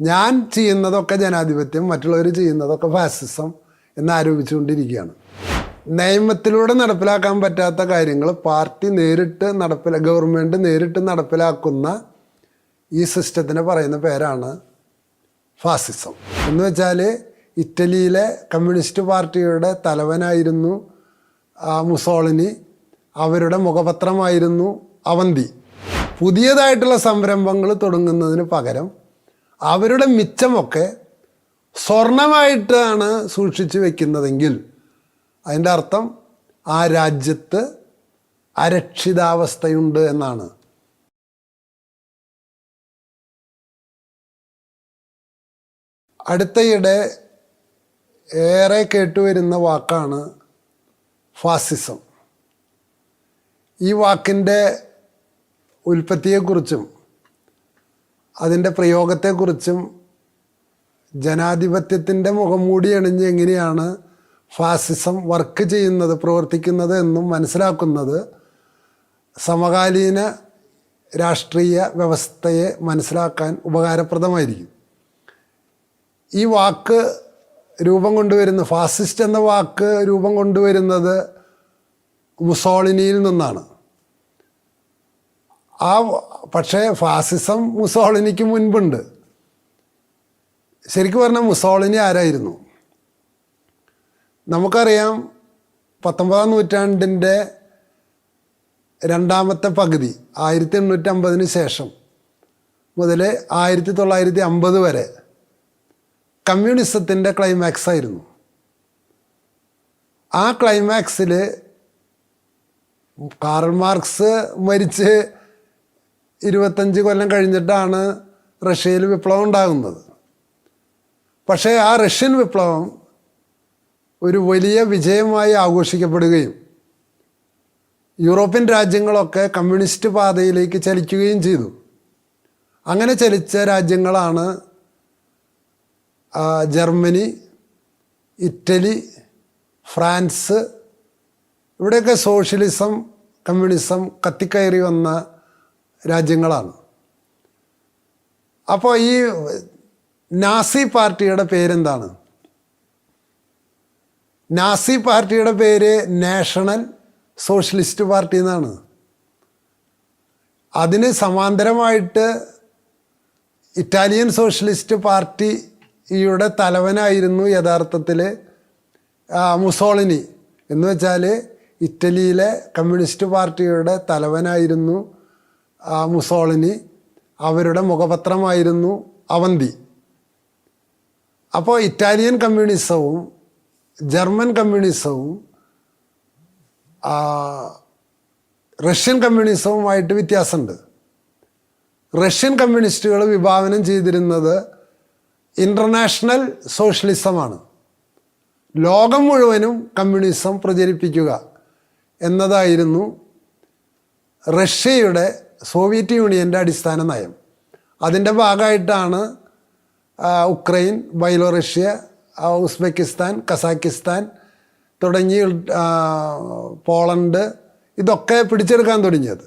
ഞാൻ ചെയ്യുന്നതൊക്കെ ജനാധിപത്യം മറ്റുള്ളവർ ചെയ്യുന്നതൊക്കെ ഫാസിസം എന്നാരോപിച്ചുകൊണ്ടിരിക്കുകയാണ് നിയമത്തിലൂടെ നടപ്പിലാക്കാൻ പറ്റാത്ത കാര്യങ്ങൾ പാർട്ടി നേരിട്ട് നടപ്പില ഗവൺമെന്റ് നേരിട്ട് നടപ്പിലാക്കുന്ന ഈ സിസ്റ്റത്തിന് പറയുന്ന പേരാണ് ഫാസിസം എന്ന് വെച്ചാൽ ഇറ്റലിയിലെ കമ്മ്യൂണിസ്റ്റ് പാർട്ടിയുടെ തലവനായിരുന്നു മുസോളിനി. അവരുടെ മുഖപത്രമായിരുന്നു അവന്തി. പുതിയതായിട്ടുള്ള സംരംഭങ്ങൾ തുടങ്ങുന്നതിന് പകരം അവരുടെ മിച്ചമൊക്കെ സ്വർണമായിട്ടാണ് സൂക്ഷിച്ചു വെക്കുന്നതെങ്കിൽ അതിന്റെ അർത്ഥം ആ രാജ്യത്ത് അരക്ഷിതാവസ്ഥയുണ്ട് എന്നാണ്. അടുത്തയിടെ ഏറെ കേട്ടുവരുന്ന വാക്കാണ് ഫാസിസം. ഈ വാക്കിന്റെ ഉൽപ്പത്തിയെക്കുറിച്ചും അതിന്റെ പ്രയോഗത്തെക്കുറിച്ചും ജനാധിപത്യത്തിന്റെ മുഖംമൂടി അണിഞ്ഞ് എങ്ങനെയാണ് ഫാസിസം വർക്ക് ചെയ്യുന്നത് പ്രവർത്തിക്കുന്നത് എന്നും മനസ്സിലാക്കുന്നത് സമകാലീന രാഷ്ട്രീയ വ്യവസ്ഥയെ മനസ്സിലാക്കാൻ ഉപകാരപ്രദമായിരിക്കും. ഈ വാക്ക് രൂപം കൊണ്ടുവരുന്ന ഫാസിസ്റ്റ് എന്ന വാക്ക് രൂപം കൊണ്ടുവരുന്നത് മുസോളിനിയിൽ നിന്നാണ്. ആ പക്ഷേ ഫാസിസം മുസോളിനിക്ക് മുൻപുണ്ട്. ശരിക്കും പറഞ്ഞാൽ മുസോളിനി ആരായിരുന്നു? നമുക്കറിയാം പത്തൊമ്പതാം നൂറ്റാണ്ടിന്റെ രണ്ടാമത്തെ പകുതി ആയിരത്തി എണ്ണൂറ്റി അമ്പതിന് ശേഷം മുതൽ ആയിരത്തി തൊള്ളായിരത്തി അമ്പത് വരെ കമ്മ്യൂണിസത്തിന്റെ ക്ലൈമാക്സ് ആയിരുന്നു. ആ ക്ലൈമാക്സിൽ കാറൽ മാർക്സ് മരിച്ച് ഇരുപത്തഞ്ച് കൊല്ലം കഴിഞ്ഞിട്ടാണ് റഷ്യയിൽ വിപ്ലവം ഉണ്ടാകുന്നത്. പക്ഷേ ആ റഷ്യൻ വിപ്ലവം ഒരു വലിയ വിജയമായി ആഘോഷിക്കപ്പെടുകയും യൂറോപ്യൻ രാജ്യങ്ങളൊക്കെ കമ്മ്യൂണിസ്റ്റ് പാതയിലേക്ക് ചലിക്കുകയും ചെയ്തു. അങ്ങനെ ചലിച്ച രാജ്യങ്ങളാണ് ജർമ്മനി ഇറ്റലി ഫ്രാൻസ്. ഇവിടെയൊക്കെ സോഷ്യലിസം കമ്മ്യൂണിസം കത്തിക്കയറി വന്ന രാജ്യങ്ങളാണ്. അപ്പോൾ ഈ നാസി പാർട്ടിയുടെ പേരെന്താണ്? നാസി പാർട്ടിയുടെ പേര് നാഷണൽ സോഷ്യലിസ്റ്റ് പാർട്ടി എന്നാണ്. അതിന് സമാന്തരമായിട്ട് ഇറ്റാലിയൻ സോഷ്യലിസ്റ്റ് പാർട്ടിയുടെ തലവനായിരുന്നു യഥാർത്ഥത്തിൽ മുസോളിനി. എന്ന് വെച്ചാൽ ഇറ്റലിയിലെ കമ്മ്യൂണിസ്റ്റ് പാർട്ടിയുടെ തലവനായിരുന്നു മുസോളിനി അവരുടെ മുഖപത്രമായിരുന്നു അവന്തി. അപ്പോൾ ഇറ്റാലിയൻ കമ്മ്യൂണിസവും ജർമ്മൻ കമ്മ്യൂണിസവും റഷ്യൻ കമ്മ്യൂണിസവുമായിട്ട് വ്യത്യാസമുണ്ട്. റഷ്യൻ കമ്മ്യൂണിസ്റ്റുകൾ വിഭാവനം ചെയ്തിരുന്നത് ഇന്റർനാഷണൽ സോഷ്യലിസമാണ്. ലോകം മുഴുവനും കമ്മ്യൂണിസം പ്രചരിപ്പിക്കുക എന്നതായിരുന്നു റഷ്യയുടെ സോവിയറ്റ് യൂണിയന്റെ അടിസ്ഥാന നയം. അതിന്റെ ഭാഗമായിട്ടാണ് ഉക്രൈൻ ബൈലോറഷ്യ ഉസ്ബെക്കിസ്ഥാൻ കസാക്കിസ്ഥാൻ തുടങ്ങി പോളണ്ട് ഇതൊക്കെ പിടിച്ചെടുക്കാൻ തുടങ്ങിയത്.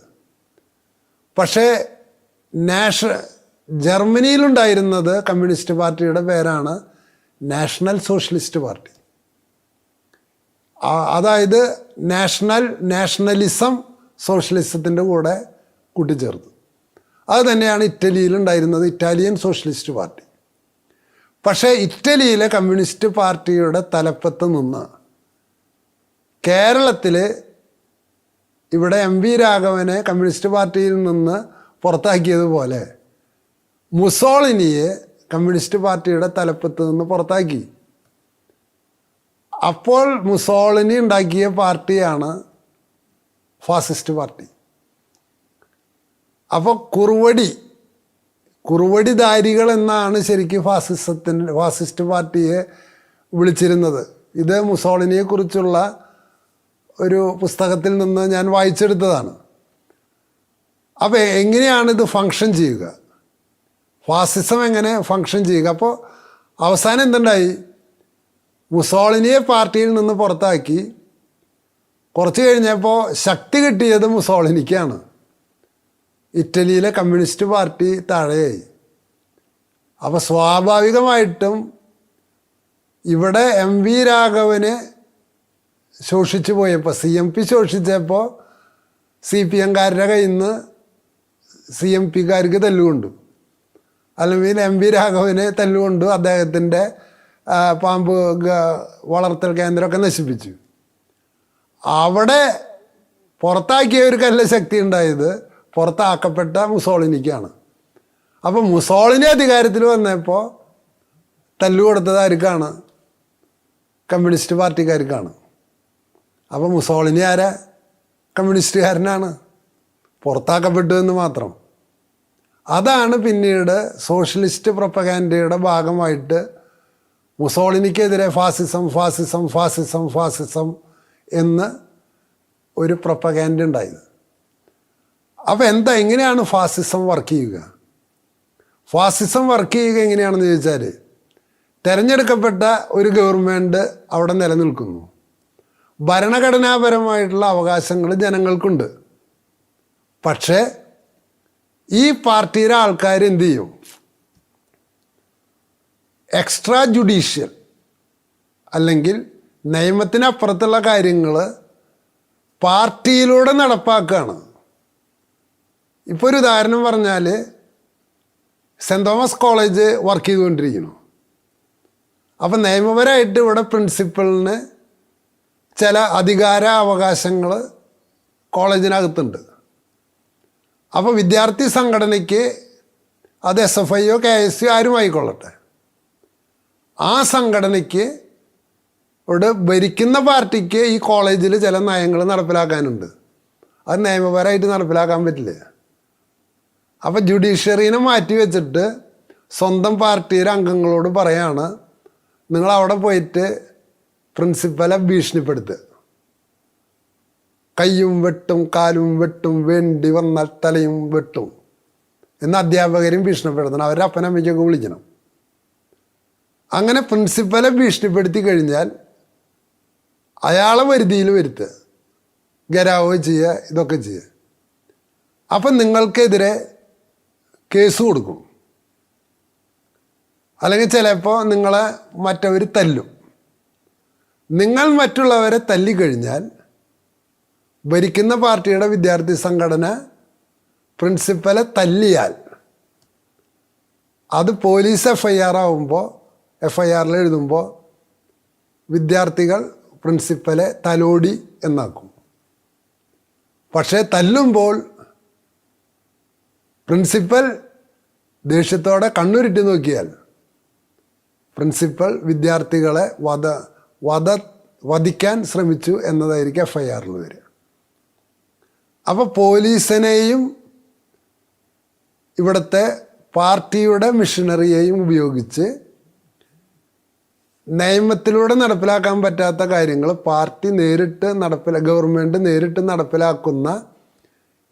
പക്ഷേ നാഷ ജർമ്മനിയിലുണ്ടായിരുന്നത് കമ്മ്യൂണിസ്റ്റ് പാർട്ടിയുടെ പേരാണ് നാഷണൽ സോഷ്യലിസ്റ്റ് പാർട്ടി. അതായത് നാഷണൽ നാഷണലിസം സോഷ്യലിസത്തിന്റെ കൂടെ കൂട്ടിച്ചേർത്തു. അത് തന്നെയാണ് ഇറ്റലിയിലുണ്ടായിരുന്നത് ഇറ്റാലിയൻ സോഷ്യലിസ്റ്റ് പാർട്ടി. പക്ഷേ ഇറ്റലിയിലെ കമ്മ്യൂണിസ്റ്റ് പാർട്ടിയുടെ തലപ്പത്ത് നിന്ന് കേരളത്തിൽ ഇവിടെ എം വി രാഘവനെ കമ്മ്യൂണിസ്റ്റ് പാർട്ടിയിൽ നിന്ന് പുറത്താക്കിയതുപോലെ മുസോളിനിയെ കമ്മ്യൂണിസ്റ്റ് പാർട്ടിയുടെ തലപ്പത്ത് നിന്ന് പുറത്താക്കി. അപ്പോൾ മുസോളിനി ഉണ്ടാക്കിയ പാർട്ടിയാണ് ഫാസിസ്റ്റ് പാർട്ടി. അപ്പോൾ കുറുവടി കുറുവടിധാരികൾ എന്നാണ് ശരിക്കും ഫാസിസത്തിന് ഫാസിസ്റ്റ് പാർട്ടിയെ വിളിച്ചിരുന്നത്. ഇത് മുസോളിനിയെക്കുറിച്ചുള്ള ഒരു പുസ്തകത്തിൽ നിന്ന് ഞാൻ വായിച്ചെടുത്തതാണ്. അപ്പോൾ എങ്ങനെയാണ് ഇത് ഫങ്ഷൻ ചെയ്യുക? ഫാസിസം എങ്ങനെ ഫങ്ഷൻ ചെയ്യുക? അപ്പോൾ അവസാനം എന്തുണ്ടായി? മുസോളിനിയെ പാർട്ടിയിൽ നിന്ന് പുറത്താക്കി. കുറച്ച് കഴിഞ്ഞപ്പോൾ ശക്തി കിട്ടിയത് മുസോളിനിക്കാണ്. ഇറ്റലിയിലെ കമ്മ്യൂണിസ്റ്റ് പാർട്ടി താഴെയായി. അപ്പോൾ സ്വാഭാവികമായിട്ടും ഇവിടെ എം വി രാഘവന് ശോഷിച്ചു പോയപ്പോൾ സി എം പി ശോഷിച്ചപ്പോൾ സി പി എംകാരുടെ കയ്യിൽ നിന്ന് സി എം പിക്കാർക്ക് തല്ലുകൊണ്ടു. അല്ലെങ്കിൽ എം വി രാഘവന് തല്ലുകൊണ്ടു അദ്ദേഹത്തിന്റെ പാമ്പ് വളർത്തൽ കേന്ദ്രമൊക്കെ നശിപ്പിച്ചു. അവിടെ പുറത്താക്കിയവർക്കല്ല ശക്തി ഉണ്ടായത് പുറത്താക്കപ്പെട്ട മുസോളിനിക്കാണ്. അപ്പോൾ മുസോളിനി അധികാരത്തിൽ വന്നപ്പോൾ തല്ലു കൊടുത്തത് ആർക്കാണ് കമ്മ്യൂണിസ്റ്റ് പാർട്ടിക്കാർക്കാണ്. അപ്പോൾ മുസോളിനി ആരാ? കമ്മ്യൂണിസ്റ്റുകാരനാണ്. പുറത്താക്കപ്പെട്ടു എന്ന് മാത്രം. അതാണ് പിന്നീട് സോഷ്യലിസ്റ്റ് പ്രൊപ്പഗാൻഡയുടെ ഭാഗമായിട്ട് മുസോളിനിക്കെതിരെ ഫാസിസം ഫാസിസം ഫാസിസം ഫാസിസം എന്ന് ഒരു പ്രൊപ്പഗാൻഡ ഉണ്ടായത് അപ്പോൾ എന്താ എങ്ങനെയാണ് ഫാസിസം വർക്ക് ചെയ്യുക? ഫാസിസം വർക്ക് ചെയ്യുക എങ്ങനെയാണെന്ന് ചോദിച്ചാൽ തിരഞ്ഞെടുക്കപ്പെട്ട ഒരു ഗവൺമെന്റ് അവിടെ നിലനിൽക്കുന്നു. ഭരണഘടനാപരമായിട്ടുള്ള അവകാശങ്ങൾ ജനങ്ങൾക്കുണ്ട്. പക്ഷേ ഈ പാർട്ടിയിലെ ആൾക്കാർ എന്തു ചെയ്യും? എക്സ്ട്രാ ജുഡീഷ്യൽ അല്ലെങ്കിൽ നിയമത്തിനപ്പുറത്തുള്ള കാര്യങ്ങൾ പാർട്ടിയിലൂടെ നടപ്പാക്കുകയാണ് ഇപ്പോൾ ഒരു ഉദാഹരണം പറഞ്ഞാൽ സെന്റ് തോമസ് കോളേജ് വർക്ക് ചെയ്തുകൊണ്ടിരിക്കുന്നു. അപ്പം നിയമപരമായിട്ട് ഇവിടെ പ്രിൻസിപ്പളിന് ചില അധികാര അവകാശങ്ങൾ കോളേജിനകത്തുണ്ട്. അപ്പോൾ വിദ്യാർത്ഥി സംഘടനയ്ക്ക് അത് എസ് എഫ് ഐയോ കെ എസ് യു ആരും ആയിക്കൊള്ളട്ടെ. ആ സംഘടനയ്ക്ക് ഇവിടെ ഭരിക്കുന്ന പാർട്ടിക്ക് ഈ കോളേജിൽ ചില നയങ്ങൾ നടപ്പിലാക്കാനുണ്ട്. അത് നിയമപരമായിട്ട് നടപ്പിലാക്കാൻ പറ്റില്ല? അപ്പോൾ ജുഡീഷ്യറീനെ മാറ്റി വെച്ചിട്ട് സ്വന്തം പാർട്ടിയിലെ അംഗങ്ങളോട് പറയാണ് നിങ്ങൾ അവിടെ പോയിട്ട് പ്രിൻസിപ്പലെ ഭീഷണിപ്പെടുത്തുക കയ്യും വെട്ടും കാലും വെട്ടും വേണ്ടി വന്നാൽ തലയും വെട്ടും എന്ന് അധ്യാപകരും ഭീഷണിപ്പെടുത്തണം. അവരുടെ അപ്പനമ്മയ്ക്കൊക്കെ വിളിക്കണം. അങ്ങനെ പ്രിൻസിപ്പലെ ഭീഷണിപ്പെടുത്തി കഴിഞ്ഞാൽ അയാളെ വരുതിയിൽ വരുത്തുക ഗരാവോ ചെയ്യുക ഇതൊക്കെ ചെയ്യുക. അപ്പം നിങ്ങൾക്കെതിരെ കേസ് കൊടുക്കും. അല്ലെങ്കിൽ ചിലപ്പോൾ നിങ്ങളെ മറ്റവർ തല്ലും. നിങ്ങൾ മറ്റുള്ളവരെ തല്ലിക്കഴിഞ്ഞാൽ ഭരിക്കുന്ന പാർട്ടിയുടെ വിദ്യാർത്ഥി സംഘടന പ്രിൻസിപ്പലെ തല്ലിയാൽ അത് പോലീസ് എഫ് ഐ ആർ ആവുമ്പോൾ എഫ് ഐ ആറിൽ എഴുതുമ്പോൾ വിദ്യാർത്ഥികൾ പ്രിൻസിപ്പലെ തലോടി എന്നാക്കും. പക്ഷേ തല്ലുമ്പോൾ പ്രിൻസിപ്പൽ ദേഷ്യത്തോടെ കണ്ണുരുട്ടി നോക്കിയാൽ പ്രിൻസിപ്പൽ വിദ്യാർത്ഥികളെ വധ വധ വധിക്കാൻ ശ്രമിച്ചു എന്നതായിരിക്കും എഫ് ഐ ആറിൽ വരിക അപ്പോൾ പോലീസിനെയും ഇവിടുത്തെ പാർട്ടിയുടെ മിഷനറിയെയും ഉപയോഗിച്ച് നിയമത്തിലൂടെ നടപ്പിലാക്കാൻ പറ്റാത്ത കാര്യങ്ങൾ പാർട്ടി നേരിട്ട് നടപ്പില ഗവൺമെന്റ് നേരിട്ട് നടപ്പിലാക്കുന്ന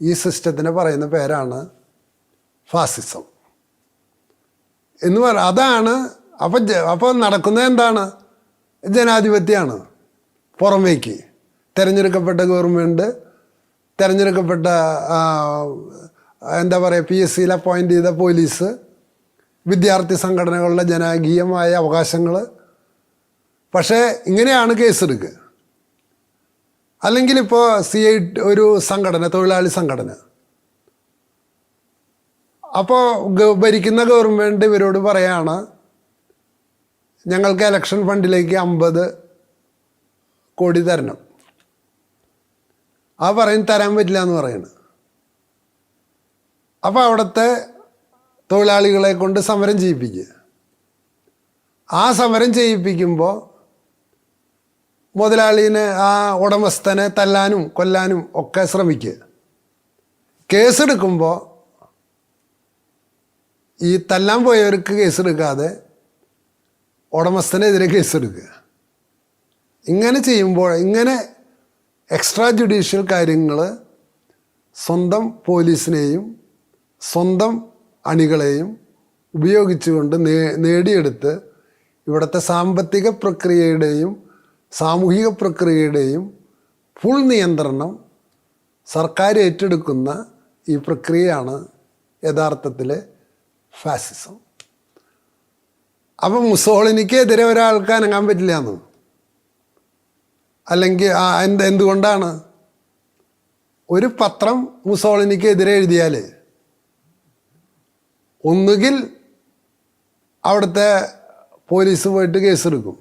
ഈ സിസ്റ്റത്തിനെ പറയുന്ന പേരാണ് ഫാസിസം. എന്ന് പറ അതാണ് അപ്പം അപ്പോൾ നടക്കുന്നത് എന്താണ്? ജനാധിപത്യമാണ്. പുറമേക്ക്. തിരഞ്ഞെടുക്കപ്പെട്ട ഗവൺമെന്റ് തിരഞ്ഞെടുക്കപ്പെട്ട എന്താ പറയുക പി എസ് സിയിൽ അപ്പോയിന്റ് ചെയ്ത പോലീസ് വിദ്യാർത്ഥി സംഘടനകളുടെ ജനാകീയമായ അവകാശങ്ങൾ പക്ഷേ ഇങ്ങനെയാണ് കേസെടുക്കുക. അല്ലെങ്കിൽ ഇപ്പോൾ സി ഐ ഒരു സംഘടന തൊഴിലാളി സംഘടന അപ്പോൾ ഭരിക്കുന്ന ഗവൺമെന്റ് ഇവരോട് പറയാണ് ഞങ്ങൾക്ക് ഇലക്ഷൻ ഫണ്ടിലേക്ക് അമ്പത് കോടി തരണം. ആ പറയും തരാൻ പറ്റില്ല എന്ന് പറയുന്നത് അപ്പോൾ അവിടുത്തെ തൊഴിലാളികളെ കൊണ്ട് സമരം ചെയ്യിപ്പിക്കുക. ആ സമരം ചെയ്യിപ്പിക്കുമ്പോൾ മുതലാളിനെ ആ ഉടമസ്ഥനെ തല്ലാനും കൊല്ലാനും ഒക്കെ ശ്രമിക്കുക. കേസെടുക്കുമ്പോൾ ഈ തല്ലാൻ പോയവർക്ക് കേസെടുക്കാതെ ഉടമസ്ഥനെതിരെ കേസെടുക്കുക ഇങ്ങനെ ചെയ്യുമ്പോൾ ഇങ്ങനെ എക്സ്ട്രാ ജുഡീഷ്യൽ കാര്യങ്ങൾ സ്വന്തം പോലീസിനെയും സ്വന്തം അണികളെയും ഉപയോഗിച്ചുകൊണ്ട് നേ നേടിയെടുത്ത് ഇവിടുത്തെ സാമ്പത്തിക പ്രക്രിയയുടെയും സാമൂഹിക പ്രക്രിയയുടെയും ഫുൾ നിയന്ത്രണം സർക്കാർ ഏറ്റെടുക്കുന്ന ഈ പ്രക്രിയയാണ് യഥാർത്ഥത്തിൽ ഫാസിസം. അപ്പം മുസോളിനിക്കെതിരെ ഒരാൾക്ക് അനങ്ങാൻ പറ്റില്ല എന്ന് അല്ലെങ്കിൽ എന്ത് എന്തുകൊണ്ടാണ്? ഒരു പത്രം മുസോളിനിക്കെതിരെ എഴുതിയാൽ ഒന്നുകിൽ അവിടുത്തെ പോലീസ് പോയിട്ട് കേസെടുക്കും.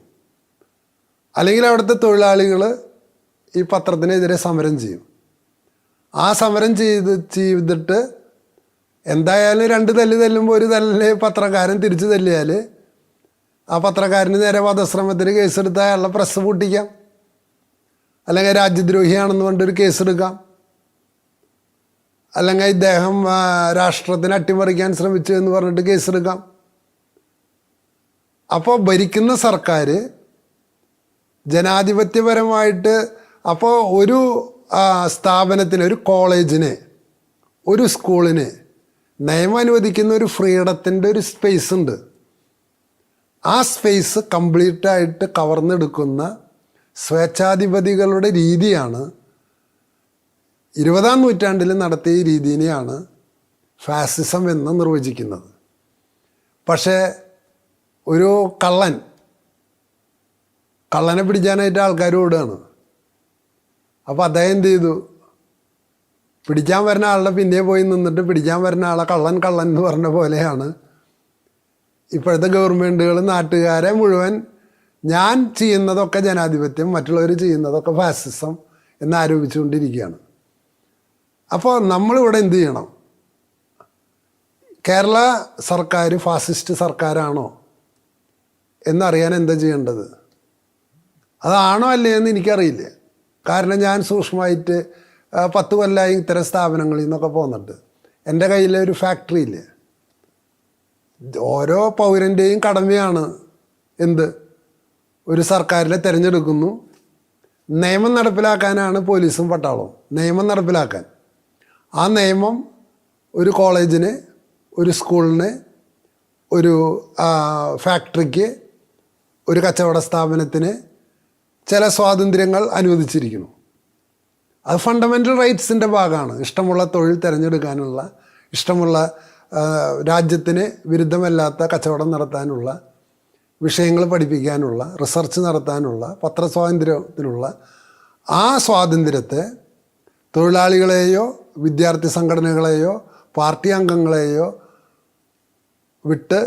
അല്ലെങ്കിൽ അവിടുത്തെ തൊഴിലാളികൾ ഈ പത്രത്തിനെതിരെ സമരം ചെയ്യും. ആ സമരം ചെയ്ത് ചെയ്തിട്ട് എന്തായാലും രണ്ട് തല്ല് തല്ലുമ്പോൾ ഒരു തല്ല് പത്രക്കാരൻ തിരിച്ചു തല്ലിയാൽ ആ പത്രക്കാരന് നേരെ വധശ്രമത്തിന് കേസെടുത്ത് അയാളുടെ പ്രസ് പൂട്ടിക്കാം. അല്ലെങ്കിൽ രാജ്യദ്രോഹിയാണെന്ന് പറഞ്ഞിട്ടൊരു കേസെടുക്കാം. അല്ലെങ്കിൽ ഇദ്ദേഹം രാഷ്ട്രത്തിന് അട്ടിമറിക്കാൻ ശ്രമിച്ചു എന്ന് പറഞ്ഞിട്ട് കേസെടുക്കാം. അപ്പോൾ ഭരിക്കുന്ന സർക്കാർ ജനാധിപത്യപരമായിട്ട് അപ്പോൾ ഒരു സ്ഥാപനത്തിന് ഒരു കോളേജിന് ഒരു സ്കൂളിന് നിയമം അനുവദിക്കുന്ന ഒരു ഫ്രീഡത്തിന്റെ ഒരു സ്പേസ് ഉണ്ട്. ആ സ്പേസ് കംപ്ലീറ്റ് ആയിട്ട് കവർന്നെടുക്കുന്ന സ്വേച്ഛാധിപതികളുടെ രീതിയാണ് ഇരുപതാം നൂറ്റാണ്ടിൽ നടത്തിയ രീതിയിനെയാണ് ഫാസിസം എന്ന് നിർവചിക്കുന്നത്. പക്ഷേ ഒരു കള്ളൻ കള്ളനെ പിടിക്കാനായിട്ട് ആൾക്കാർ ഓടുകയാണ്. അപ്പോൾ അദ്ദേഹം എന്ത് ചെയ്തു? പിടിക്കാൻ വരുന്ന ആളുടെ പിന്നെ പോയി നിന്നിട്ട് പിടിക്കാൻ വരുന്ന ആളെ കള്ളൻ കള്ളൻ എന്ന് പറഞ്ഞ പോലെയാണ്. ഇപ്പോഴത്തെ ഗവൺമെന്റുകൾ നാട്ടുകാരെ മുഴുവൻ ഞാൻ ചെയ്യുന്നതൊക്കെ ജനാധിപത്യം മറ്റുള്ളവർ ചെയ്യുന്നതൊക്കെ ഫാസിസം എന്നാരോപിച്ചുകൊണ്ടിരിക്കുകയാണ് അപ്പോൾ നമ്മളിവിടെ എന്ത് ചെയ്യണം? കേരള സർക്കാർ ഫാസിസ്റ്റ് സർക്കാരാണോ എന്നറിയാൻ എന്താ ചെയ്യേണ്ടത്? അതാണോ അല്ലേ എന്ന് എനിക്കറിയില്ല. കാരണം ഞാൻ സൂക്ഷ്മമായിട്ട് പത്ത് കൊല്ലമായി ഇത്തരം സ്ഥാപനങ്ങളിൽ നിന്നൊക്കെ പോകുന്നുണ്ട്. എന്റെ കയ്യിൽ ഒരു ഫാക്ടറി ഇല്ലേ? ഓരോ പൗരന്റെയും കടമയാണ് എന്ത്? ഒരു സർക്കാരിനെ തിരഞ്ഞെടുക്കുന്നു. നിയമം നടപ്പിലാക്കാനാണ് പോലീസും പട്ടാളവും. നിയമം നടപ്പിലാക്കാൻ. ആ നിയമം ഒരു കോളേജിന് ഒരു സ്കൂളിന് ഒരു ഫാക്ടറിക്ക് ഒരു കച്ചവട സ്ഥാപനത്തിന് ചില സ്വാതന്ത്ര്യങ്ങൾ അനുവദിച്ചിരിക്കുന്നു. അത് ഫണ്ടമെന്റൽ റൈറ്റ്സിന്റെ ഭാഗമാണ്. ഇഷ്ടമുള്ള തൊഴിൽ തിരഞ്ഞെടുക്കാനുള്ള ഇഷ്ടമുള്ള രാജ്യത്തിന് വിരുദ്ധമല്ലാത്ത കച്ചവടം നടത്താനുള്ള വിഷയങ്ങൾ പഠിപ്പിക്കാനുള്ള റിസർച്ച് നടത്താനുള്ള പത്രസ്വാതന്ത്ര്യത്തിനുള്ള ആ സ്വാതന്ത്ര്യത്തെ തൊഴിലാളികളെയോ വിദ്യാർത്ഥി സംഘടനകളെയോ പാർട്ടി അംഗങ്ങളെയോ വിട്ട്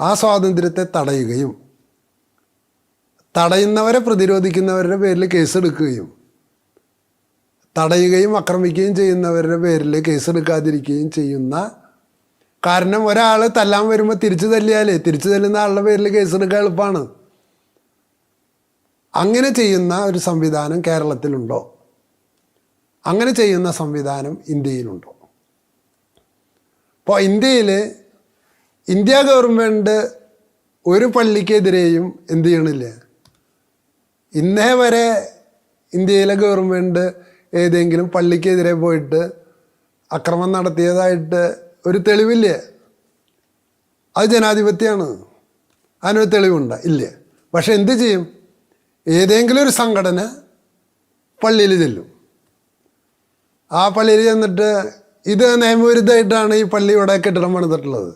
ആ സ്വാതന്ത്ര്യത്തെ തടയുകയും തടയുന്നവരെ പ്രതിരോധിക്കുന്നവരുടെ പേരിൽ കേസെടുക്കുകയും തടയുകയും ആക്രമിക്കുകയും ചെയ്യുന്നവരുടെ പേരിൽ കേസെടുക്കാതിരിക്കുകയും ചെയ്യുന്ന കാരണം ഒരാൾ തല്ലാൻ വരുമ്പോൾ തിരിച്ചു തല്ലിയാലേ തിരിച്ചു തല്ലുന്ന ആളുടെ പേരിൽ കേസെടുക്കാൻ എളുപ്പമാണ് അങ്ങനെ ചെയ്യുന്ന ഒരു സംവിധാനം കേരളത്തിലുണ്ടോ? അങ്ങനെ ചെയ്യുന്ന സംവിധാനം ഇന്ത്യയിലുണ്ടോ? അപ്പോൾ ഇന്ത്യയിൽ ഇന്ത്യ ഗവൺമെന്റ് ഒരു പള്ളിക്കെതിരെയും എന്ത് ചെയ്യണില്ല. ഇന്നേ വരെ ഇന്ത്യയിലെ ഗവൺമെന്റ് ഏതെങ്കിലും പള്ളിക്കെതിരെ പോയിട്ട് അക്രമം നടത്തിയതായിട്ട് ഒരു തെളിവില്ലേ? അത് ജനാധിപത്യമാണ്. അതിനൊരു തെളിവുണ്ട്. ഇല്ല? പക്ഷെ എന്ത് ചെയ്യും? ഏതെങ്കിലും ഒരു സംഘടന പള്ളിയിൽ ചെല്ലും. ആ പള്ളിയിൽ ചെന്നിട്ട് ഇത് നിയമവിരുദ്ധമായിട്ടാണ് ഈ പള്ളി ഇവിടെ കെട്ടിടം പണിതിട്ടുള്ളത്.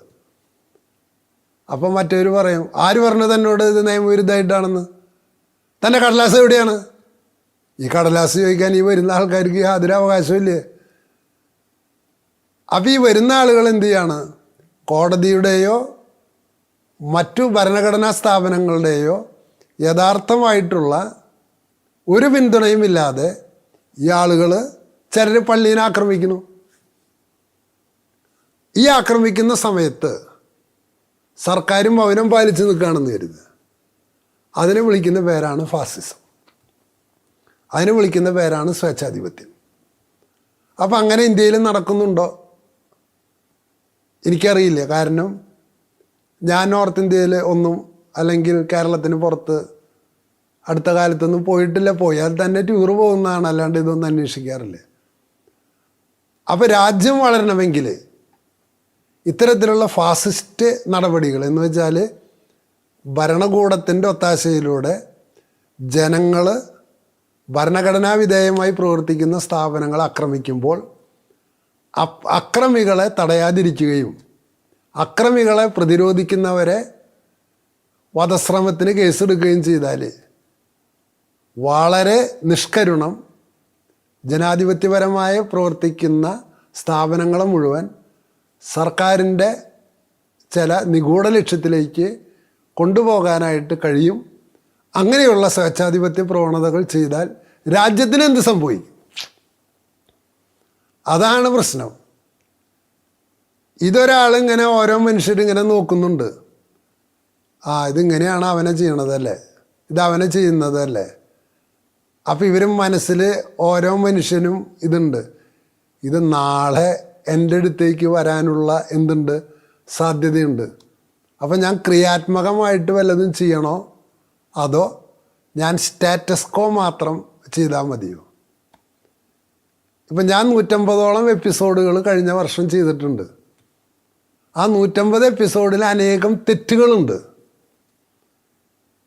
അപ്പം മറ്റവർ പറയും ആര് പറഞ്ഞത് എന്നോട് ഇത് നിയമവിരുദ്ധമായിട്ടാണെന്ന്? തന്റെ കടലാസ് എവിടെയാണ്? ഈ കടലാസ് ചോദിക്കാൻ ഈ വരുന്ന ആൾക്കാർക്ക് യാതൊരു അവകാശമില്ലേ അപ്പോൾ ഈ വരുന്ന ആളുകൾ എന്ത് ചെയ്യാണ്? കോടതിയുടെയോ മറ്റു ഭരണഘടനാ സ്ഥാപനങ്ങളുടെയോ യഥാർത്ഥമായിട്ടുള്ള ഒരു പിന്തുണയും ഇല്ലാതെ ഈ ആളുകൾ ചിലർ പള്ളീനെ ആക്രമിക്കുന്നു. ഈ ആക്രമിക്കുന്ന സമയത്ത് സർക്കാരും മൗനം പാലിച്ചു നിൽക്കുകയാണെന്ന് കരുത് അതിനെ വിളിക്കുന്ന പേരാണ് ഫാസിസം. അതിനെ വിളിക്കുന്ന പേരാണ് സ്വേച്ഛാധിപത്യം. അപ്പം അങ്ങനെ ഇന്ത്യയിൽ നടക്കുന്നുണ്ടോ? എനിക്കറിയില്ല. കാരണം ഞാൻ നോർത്ത് ഇന്ത്യയിൽ ഒന്നും അല്ലെങ്കിൽ കേരളത്തിന് പുറത്ത് അടുത്ത കാലത്തൊന്നും പോയിട്ടില്ല. പോയാൽ തന്നെ ടൂർ പോകുന്നതാണ്. അല്ലാണ്ട് ഇതൊന്നും അന്വേഷിക്കാറില്ല. അപ്പോൾ രാജ്യം വളരണമെങ്കിൽ ഇത്തരത്തിലുള്ള ഫാസിസ്റ്റ് നടപടികൾ എന്ന് വെച്ചാൽ ഭരണകൂടത്തിന്റെ ഒത്താശയിലൂടെ ജനങ്ങൾ ഭരണഘടനാ വിധേയമായി പ്രവർത്തിക്കുന്ന സ്ഥാപനങ്ങൾ ആക്രമിക്കുമ്പോൾ അക്രമികളെ തടയാതിരിക്കുകയും അക്രമികളെ പ്രതിരോധിക്കുന്നവരെ വധശ്രമത്തിന് കേസെടുക്കുകയും ചെയ്താൽ വളരെ നിഷ്കരുണം ജനാധിപത്യപരമായ പ്രവർത്തിക്കുന്ന സ്ഥാപനങ്ങൾ മുഴുവൻ സർക്കാരിന്റെ ചില നിഗൂഢ ലക്ഷ്യത്തിലേക്ക് കൊണ്ടുപോകാനായിട്ട് കഴിയും. അങ്ങനെയുള്ള സ്വേച്ഛാധിപത്യ പ്രവണതകൾ ചെയ്താൽ രാജ്യത്തിന് എന്ത് സംഭവിക്കും? അതാണ് പ്രശ്നം. ഇതൊരാളിങ്ങനെ ഓരോ മനുഷ്യരിങ്ങനെ നോക്കുന്നുണ്ട്. ആ ഇതിങ്ങനെയാണ് അവനെ ചെയ്യണതല്ലേ? ഇത് അവനെ ചെയ്യുന്നതല്ലേ? അപ്പം ഇവരും മനസ്സിൽ ഓരോ മനുഷ്യനും ഇതുണ്ട്. ഇത് നാളെ എന്റെ അടുത്തേക്ക് വരാനുള്ള എന്തുണ്ട്? സാധ്യതയുണ്ട്. അപ്പം ഞാൻ ക്രിയാത്മകമായിട്ട് വല്ലതും ചെയ്യണോ? അതോ ഞാൻ സ്റ്റാറ്റസ്കോ മാത്രം ചെയ്താൽ മതിയോ? ഇപ്പം ഞാൻ നൂറ്റമ്പതോളം എപ്പിസോഡുകൾ കഴിഞ്ഞ വർഷം ചെയ്തിട്ടുണ്ട്. ആ നൂറ്റമ്പത് എപ്പിസോഡിൽ അനേകം തെറ്റുകളുണ്ട്.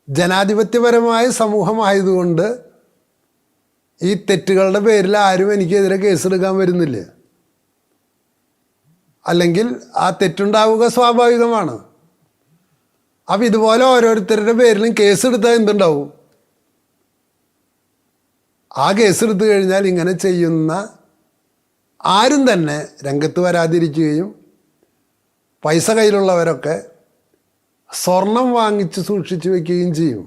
ജനാധിപത്യപരമായ സമൂഹമായതുകൊണ്ട് ഈ തെറ്റുകളുടെ പേരിൽ ആരും എനിക്കെതിരെ കേസെടുക്കാൻ വരുന്നില്ല. അല്ലെങ്കിൽ ആ തെറ്റുണ്ടാവുക സ്വാഭാവികമാണ്. അപ്പം ഇതുപോലെ ഓരോരുത്തരുടെ പേരിലും കേസെടുത്താൽ എന്തുണ്ടാവും? ആ കേസെടുത്തു കഴിഞ്ഞാൽ ഇങ്ങനെ ചെയ്യുന്ന ആരും തന്നെ രംഗത്ത് വരാതിരിക്കുകയും പൈസ കയ്യിലുള്ളവരൊക്കെ സ്വർണം വാങ്ങിച്ച് സൂക്ഷിച്ചു വെക്കുകയും ചെയ്യും.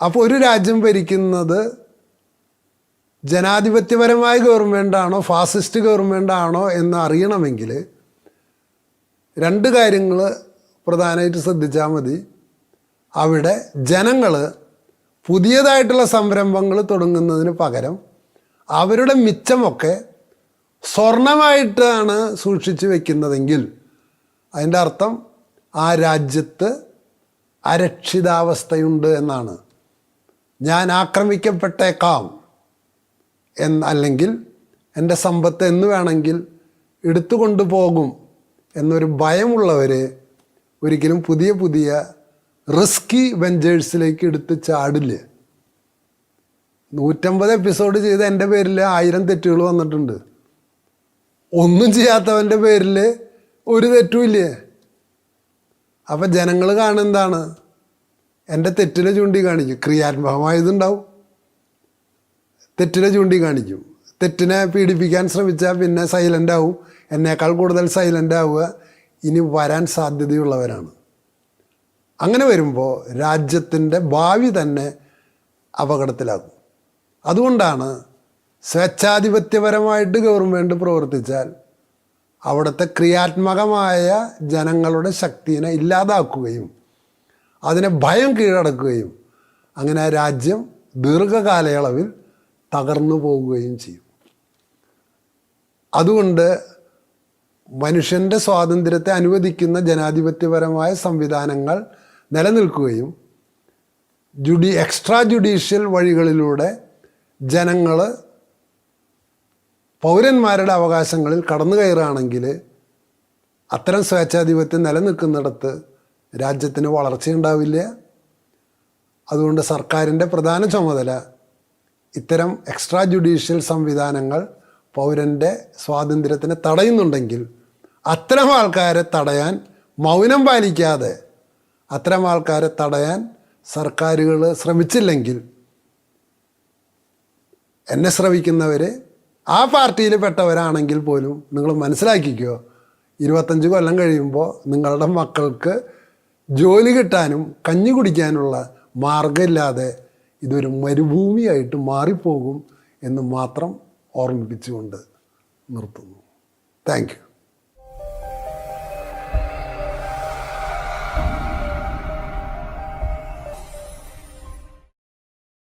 അപ്പോൾ ഒരു രാജ്യം ഭരിക്കുന്നത് ജനാധിപത്യപരമായ ഗവൺമെന്റാണോ ഫാസിസ്റ്റ് ഗവൺമെന്റാണോ എന്ന് അറിയണമെങ്കിൽ രണ്ട് കാര്യങ്ങൾ പ്രധാനമായിട്ട് ശ്രദ്ധിച്ചാൽ മതി. അവിടെ ജനങ്ങൾ പുതിയതായിട്ടുള്ള സംരംഭങ്ങൾ തുടങ്ങുന്നതിന് പകരം അവരുടെ മിച്ചമൊക്കെ സ്വർണമായിട്ടാണ് സൂക്ഷിച്ചു വെക്കുന്നതെങ്കിൽ അതിന്റെ അർത്ഥം ആ രാജ്യത്ത് അരക്ഷിതാവസ്ഥയുണ്ട് എന്നാണ്. ഞാൻ ആക്രമിക്കപ്പെട്ടേക്കാം എന്ന് അല്ലെങ്കിൽ എന്റെ സമ്പത്ത് എന്ന് വേണമെങ്കിൽ എടുത്തു കൊണ്ടുപോകും എന്നൊരു ഭയമുള്ളവർ ഒരിക്കലും പുതിയ പുതിയ റിസ്കി വെഞ്ചേഴ്സിലേക്ക് എടുത്ത് ചാടില്ല? നൂറ്റമ്പത് എപ്പിസോഡ് ചെയ്ത എന്റെ പേരിൽ ആയിരം തെറ്റുകൾ വന്നിട്ടുണ്ട്. ഒന്നും ചെയ്യാത്തവന്റെ പേരിൽ ഒരു തെറ്റുമില്ലേ അപ്പം ജനങ്ങൾ കാണുന്നതാണ് എന്റെ തെറ്റിനെ ചൂണ്ടിക്കാണിക്കും. ക്രിയാത്മകമായതുണ്ടാവും. തെറ്റിനെ ചൂണ്ടിക്കാണിക്കും. തെറ്റിനെ പീഡിപ്പിക്കാൻ ശ്രമിച്ചാൽ പിന്നെ സൈലന്റ് ആവും. എന്നേക്കാൾ കൂടുതൽ സൈലന്റ് ആവുക. ഇനി വരാൻ സാധ്യതയുള്ളവരാണ്. അങ്ങനെ വരുമ്പോൾ രാജ്യത്തിന്റെ ഭാവി തന്നെ അപകടത്തിലാകും. അതുകൊണ്ടാണ് സ്വേച്ഛാധിപത്യപരമായിട്ട് ഗവൺമെന്റ് പ്രവർത്തിച്ചാൽ അവിടുത്തെ ക്രിയാത്മകമായ ജനങ്ങളുടെ ശക്തിനെ ഇല്ലാതാക്കുകയും അതിനെ ഭയം കീഴടക്കുകയും അങ്ങനെ രാജ്യം ദീർഘകാലയളവിൽ തകർന്നു പോവുകയും ചെയ്യും. അതുകൊണ്ട് മനുഷ്യന്റെ സ്വാതന്ത്ര്യത്തെ അനുവദിക്കുന്ന ജനാധിപത്യപരമായ സംവിധാനങ്ങൾ നിലനിൽക്കുകയും ജുഡി എക്സ്ട്രാ ജുഡീഷ്യൽ വഴികളിലൂടെ ജനങ്ങൾ പൗരന്മാരുടെ അവകാശങ്ങളിൽ കടന്നു കയറുകയാണെങ്കിൽ അത്തരം സ്വേച്ഛാധിപത്യം നിലനിൽക്കുന്നിടത്ത് രാജ്യത്തിന് വളർച്ചയുണ്ടാവില്ല. അതുകൊണ്ട് സർക്കാരിന്റെ പ്രധാന ചുമതല ഇത്തരം എക്സ്ട്രാ ജുഡീഷ്യൽ സംവിധാനങ്ങൾ പൗരന്റെ സ്വാതന്ത്ര്യത്തിനെ തടയുന്നുണ്ടെങ്കിൽ അത്തരം ആൾക്കാരെ തടയാൻ മൗനം പാലിക്കാതെ അത്തരം ആൾക്കാരെ തടയാൻ സർക്കാരുകൾ ശ്രമിച്ചില്ലെങ്കിൽ എന്നെ ശ്രമിക്കുന്നവർ ആ പാർട്ടിയിൽ പെട്ടവരാണെങ്കിൽ പോലും നിങ്ങൾ മനസ്സിലാക്കിക്കോ ഇരുപത്തഞ്ച് കൊല്ലം കഴിയുമ്പോൾ നിങ്ങളുടെ മക്കൾക്ക് ജോലി കിട്ടാനും കഞ്ഞി കുടിക്കാനുള്ള മാർഗമില്ലാതെ ഇതൊരു മരുഭൂമിയായിട്ട് മാറിപ്പോകും എന്ന് മാത്രം ഓർമ്മിപ്പിച്ചുകൊണ്ട് നിർത്തുന്നു. താങ്ക്